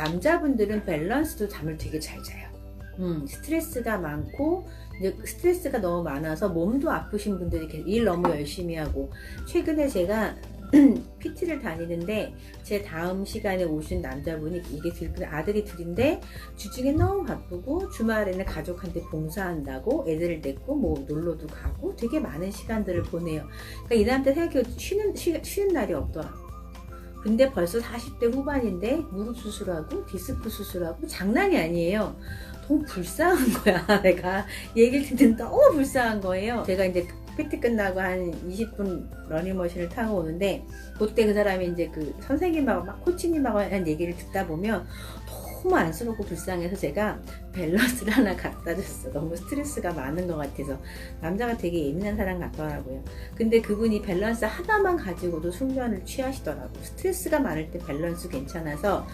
남자분들은 밸런스도 잠을 되게 잘 자요. 음, 스트레스가 많고 이제 스트레스가 너무 많아서 몸도 아프신 분들이 일 너무 열심히 하고 최근에 제가 PT를 다니는데 제 다음 시간에 오신 남자분이 이게 둘 아들이 둘인데 주중에 너무 바쁘고 주말에는 가족한테 봉사한다고 애들을 데리고 뭐 놀러도 가고 되게 많은 시간들을 보내요. 그러니까 이 남자 생각해 쉬는 쉬, 쉬는 날이 없더라. 근데 벌써 40대 후반인데 무릎 수술하고 디스크 수술하고 장난이 아니에요. 너무 불쌍한 거야. 내가 얘기를 듣는 너무 불쌍한 거예요. 제가 이제 PT 끝나고 한 20분 러닝머신을 타고 오는데 그때 그 사람이 이제 그 선생님하고 막 코치님하고 한 얘기를 듣다 보면 너무 안쓰럽고 불쌍해서 제가 밸런스를 하나 갖다 줬어. 너무 스트레스가 많은 것 같아서. 남자가 되게 예민한 사람 같더라고요. 근데 그분이 밸런스 하나만 가지고도 숙면을 취하시더라고. 스트레스가 많을 때 밸런스 괜찮아서,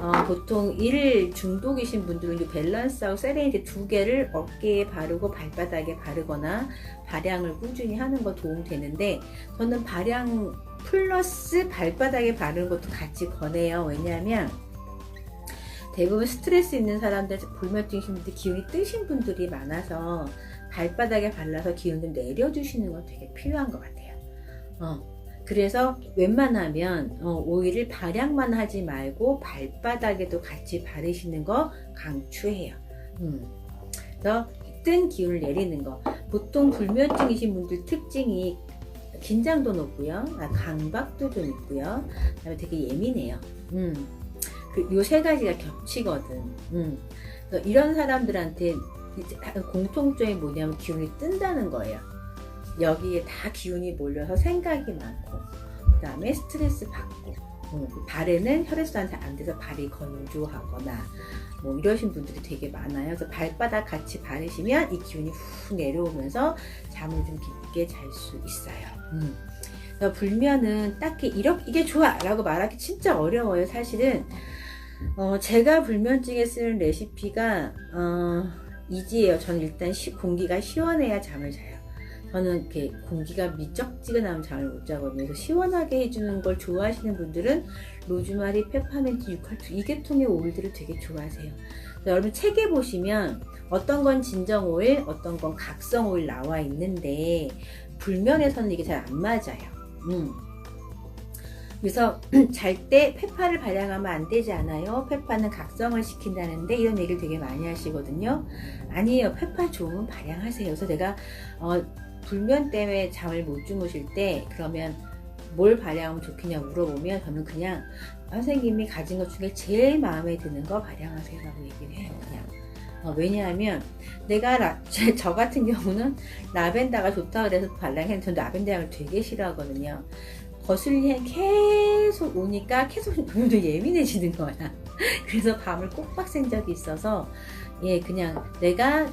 어, 보통 일 중독이신 분들은 이 밸런스하고 세레인티 두 개를 어깨에 바르고 발바닥에 바르거나 발양을 꾸준히 하는 거 도움 되는데, 저는 발양 플러스 발바닥에 바르는 것도 같이 권해요. 왜냐하면, 대부분 스트레스 있는 사람들, 불면증이신 분들, 기운이 뜨신 분들이 많아서 발바닥에 발라서 기운 좀 내려주시는 건 되게 필요한 것 같아요. 어. 그래서 웬만하면 어, 오일을 발양만 하지 말고 발바닥에도 같이 바르시는 거 강추해요. 음. 그래서 뜬 기운을 내리는 거. 보통 불면증이신 분들 특징이 긴장도 높고요. 아, 강박도 좀 있고요. 그다음에 되게 예민해요. 음. 그요세 가지가 겹치거든. 음. 이런 사람들한테 공통점이 뭐냐면 기운이 뜬다는 거예요. 여기에 다 기운이 몰려서 생각이 많고, 그 다음에 스트레스 받고, 음, 발에는 혈액순환이 안 돼서 발이 건조하거나, 뭐 이러신 분들이 되게 많아요. 그래서 발바닥 같이 바르시면 이 기운이 훅 내려오면서 잠을 좀 깊게 잘 수 있어요. 음. 불면은 딱히 이렇게 이게 좋아라고 말하기 진짜 어려워요. 사실은 어, 제가 불면증에 쓰는 레시피가 어, 이지예요. 저는 일단 시, 공기가 시원해야 잠을 자요. 저는 이렇게 공기가 미적지근하면 잠을 못 자거든요. 그래서 시원하게 해주는 걸 좋아하시는 분들은 로즈마리, 페퍼민트, 유칼립투 이 계통의 오일들을 되게 좋아하세요. 여러분 책에 보시면 어떤 건 진정 오일, 어떤 건 각성 오일 나와 있는데 불면에서는 이게 잘 안 맞아요. 음. 그래서 잘 때 페파를 발양하면 안 되지 않아요? 페파는 각성을 시킨다는데 이런 얘기를 되게 많이 하시거든요. 아니에요. 페파 좋으면 발양하세요. 그래서 내가 어, 불면 때문에 잠을 못 주무실 때 그러면 뭘 발양하면 좋겠냐 물어보면 저는 그냥 선생님이 가진 것 중에 제일 마음에 드는 거 발양하세요 라고 얘기를 해요. 그냥. 어, 왜냐하면 내가 라, 저 같은 경우는 라벤더가 좋다 그래서 발랑했는데 라벤더 향을 되게 싫어하거든요. 거슬리에 계속 오니까 계속 눈도 예민해지는 거야. 그래서 밤을 꼭박 센 적이 있어서 예 그냥 내가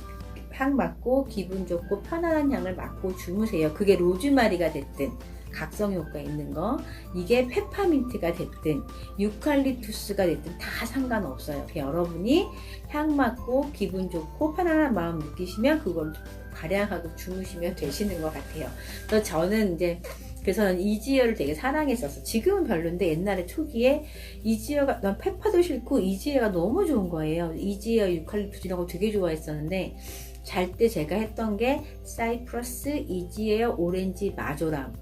향 맡고 기분 좋고 편안한 향을 맡고 주무세요. 그게 로즈마리가 됐든 각성 효과 있는 거 이게 페퍼민트가 됐든 유칼립투스가 됐든 다 상관없어요. 여러분이 향 맡고 기분 좋고 편안한 마음 느끼시면 그걸 발양하고 주무시면 되시는 것 같아요. 그래서 저는 이제 그래서 는 이지어를 되게 사랑했었어. 지금은 별론데 옛날에 초기에 이지어가 난 페퍼도 싫고 이지어가 너무 좋은 거예요. 이지어 유칼립투스 이런 거 되게 좋아했었는데 잘 때 제가 했던 게 사이프러스 이지어 오렌지 마조람.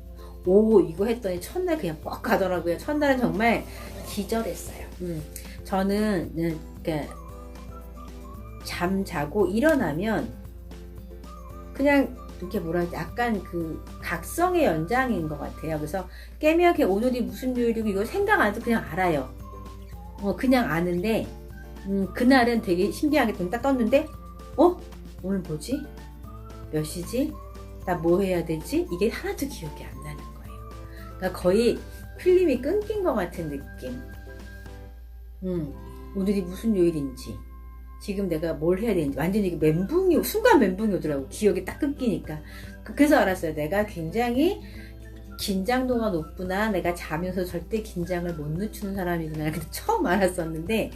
오 이거 했더니 첫날 그냥 뻑 가더라고요. 첫날은 정말 기절했어요. 음, 저는 그러니까 잠 자고 일어나면 그냥 이렇게 하지 약간 그 각성의 연장인 것 같아요. 그래서 깨면 오늘이 무슨 요일이고 이거 생각 안 해도 그냥 알아요. 어 그냥 아는데 음, 그날은 되게 신기하게 눈딱 떴는데 어 오늘 뭐지 몇 시지 나 뭐 해야 되지 이게 하나도 기억이 안 나는 거예요. 그러니까 거의 필름이 끊긴 것 같은 느낌. 음 오늘이 무슨 요일인지 지금 내가 뭘 해야 되는지 완전히 멘붕이 순간 멘붕이 오더라고. 기억이 딱 끊기니까. 그, 그래서 알았어요. 내가 굉장히 긴장도가 높구나. 내가 자면서 절대 긴장을 못 늦추는 사람이구나. 근데 처음 알았었는데.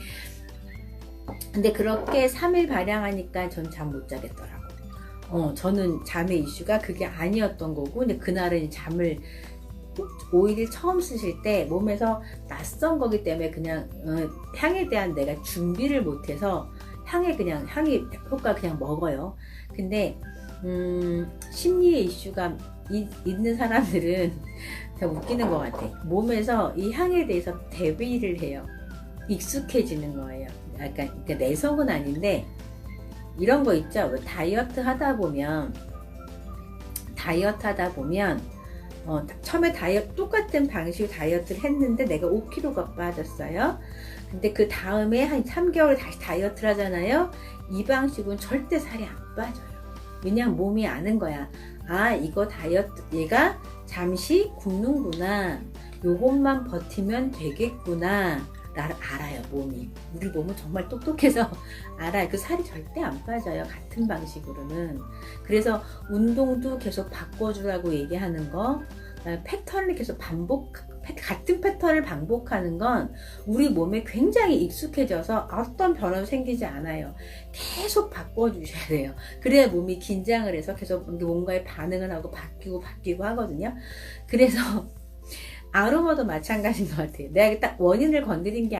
근데 그렇게 3일 발양하니까 전 잠 못 자겠더라고. 어 저는 잠의 이슈가 그게 아니었던 거고 근데 그날은 잠을 오일을 처음 쓰실 때 몸에서 낯선 거기 때문에 그냥 어, 향에 대한 내가 준비를 못해서 향에 그냥 향이 효과 그냥 먹어요. 근데 음, 심리의 이슈가 이- 있는 사람들은 더 웃기는 것 같아. 몸에서 이 향에 대해서 대비를 해요. 익숙해지는 거예요. 약간 그러니까 내성은 아닌데 이런 거 있죠. 왜 다이어트 하다 보면 다이어트 하다 보면 어, 처음에 다이어트 똑같은 방식으로 다이어트를 했는데 내가 5kg가 빠졌어요. 근데 그 다음에 한 3개월 다시 다이어트를 하잖아요. 이 방식은 절대 살이 안 빠져요. 왜냐면 몸이 아는 거야. 아, 이거 다이어트, 얘가 잠시 굶는구나. 요것만 버티면 되겠구나. 라 알아요, 몸이. 우리 몸은 정말 똑똑해서 알아요. 그 살이 절대 안 빠져요. 같은 방식으로는. 그래서 운동도 계속 바꿔주라고 얘기하는 거, 패턴을 계속 반복, 패- 같은 패턴을 반복하는 건 우리 몸에 굉장히 익숙해져서 어떤 변화도 생기지 않아요. 계속 바꿔주셔야 돼요. 그래야 몸이 긴장을 해서 계속 뭔가에 반응을 하고 바뀌고 바뀌고 하거든요. 그래서 아로마도 마찬가지인 것 같아요. 내가 딱 원인을 건드린 게